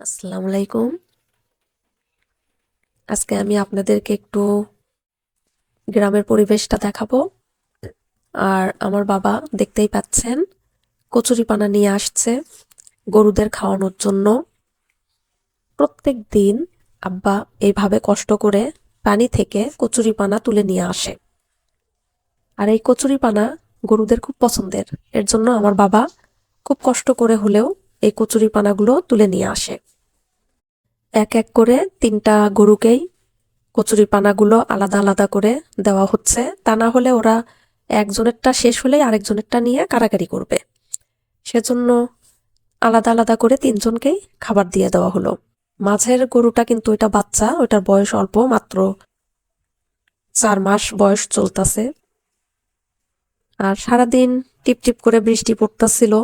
আসসালামু আলাইকুম। আজকে আমি আপনাদেরকে একটু গ্রামের পরিবেশটা দেখাবো। আর আমার বাবা দেখতেই পাচ্ছেন, কচুরি পানা নিয়ে আসছে গরুদের খাওয়ানোর জন্য। প্রত্যেক দিন আব্বা এইভাবে কষ্ট করে পানি থেকে কচুরি পানা তুলে নিয়ে আসে। আর এই কচুরি পানা গরুদের খুব পছন্দের, এর জন্য আমার বাবা খুব কষ্ট করে হলেও এই কচুরি পানাগুলো তুলে নিয়ে আসে। এক এক করে তিনটা গরুকেই কচুরি পানাগুলো আলাদা আলাদা করে দেওয়া হচ্ছে। তা না হলে ওরা একজনেরটা শেষ হলেই আরেকজনেরটা নিয়ে কারাকারি করবে। সেজন্য আলাদা আলাদা করে তিনজনকেই খাবার দিয়ে দেওয়া হলো। মাঝের গরুটা কিন্তু এটা বাচ্চা, ওটার বয়স অল্প, মাত্র চার মাস বয়স চলতেছে। আর সারাদিন টিপ টিপ করে বৃষ্টি পড়তেছিল।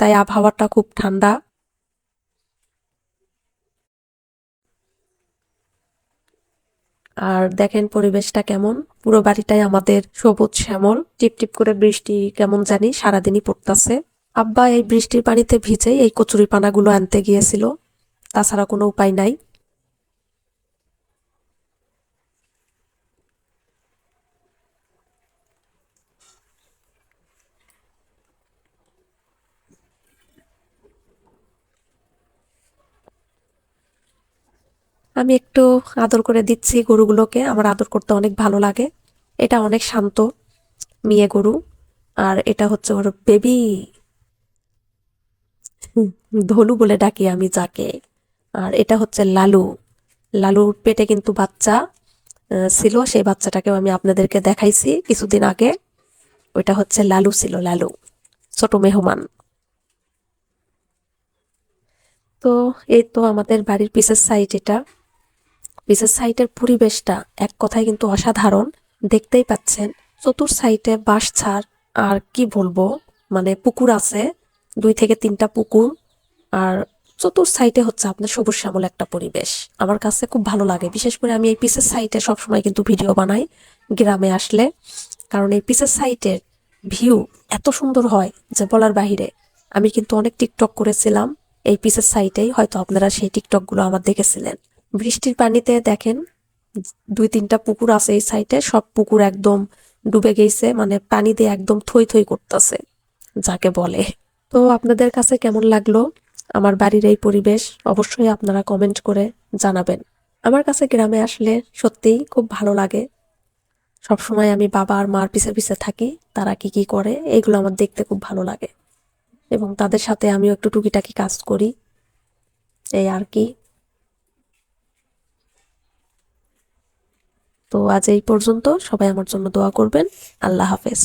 তাই আবহাওয়াটা খুব ঠান্ডা। আর দেখেন পরিবেশটা কেমন। পুরো বাড়িটাই আমাদের সবুজ শ্যামল। টিপ টিপ করে বৃষ্টি কেমন জানি সারাদিনই পড়তেছে। আব্বা এই বৃষ্টির পানিতে ভিজেই এই কচুরি পানাগুলো আনতে গিয়েছিল। তাছাড়া কোনো উপায় নাই। আমি একটু আদর করে দিচ্ছি গরুগুলোকে। আমার আদর করতে অনেক ভালো লাগে। এটা অনেক শান্ত মেয়ে গরু। আর এটা হচ্ছে ওর বেবি ধলু বলে ডাকি আমি যাকে। আর এটা হচ্ছে লালু। লালুর পেটে কিন্তু বাচ্চা ছিল। সেই বাচ্চাটাকেও আমি আপনাদেরকে দেখাইছি কিছুদিন আগে। ওইটা হচ্ছে লালু ছিল, লালু। ছোট মেহমান। তো এই তো আমাদের বাড়ির পিসের সাইড এটা। পিছের সাইডের পরিবেশটা এক কথায় কিন্তু অসাধারণ। দেখতেই পাচ্ছেন, চতুর সাইডে বাঁশ ছাড়, আর কি বলব মানে পুকুর আছে, দুই থেকে তিনটা পুকুর, আর চতুর সাইডে হচ্ছে আপনার সবুজ শ্যামল একটা পরিবেশ। আমার কাছে খুব ভালো লাগে, বিশেষ করে আমি এই পিসের সাইডে সবসময় কিন্তু ভিডিও বানাই গ্রামে আসলে, কারণ এই পিসের সাইটের ভিউ এত সুন্দর হয় যে বলার বাহিরে। আমি কিন্তু অনেক টিকটক করেছিলাম, এই পিসের সাইডেই হয়তো আপনারা সেই টিকটকগুলো আমার দেখেছিলেন। বৃষ্টির পানিতে দেখেন, দুই তিনটা পুকুর আছে এই সাইডে সব পুকুর একদম ডুবে গেছে মানে পানি দিয়ে একদম থই থই করতেছে, যাকে বলে। তো আপনাদের কাছে কেমন লাগল? আমার বাড়ির এই পরিবেশ, অবশ্যই আপনারা কমেন্ট করে জানাবেন। আমার কাছে গ্রামে আসলে সত্যিই খুব ভালো লাগে। সবসময় আমি বাবা আর মার পিছে পিছে থাকি, তারা কি কি করে, এগুলো আমার দেখতে খুব ভালো লাগে। এবং তাদের সাথে আমিও একটু টুকিটাকি কাজ করি, এই আর কি। তো আজ এই পর্যন্ত সবাই আমার জন্য দোয়া করবেন। আল্লাহ হাফেজ।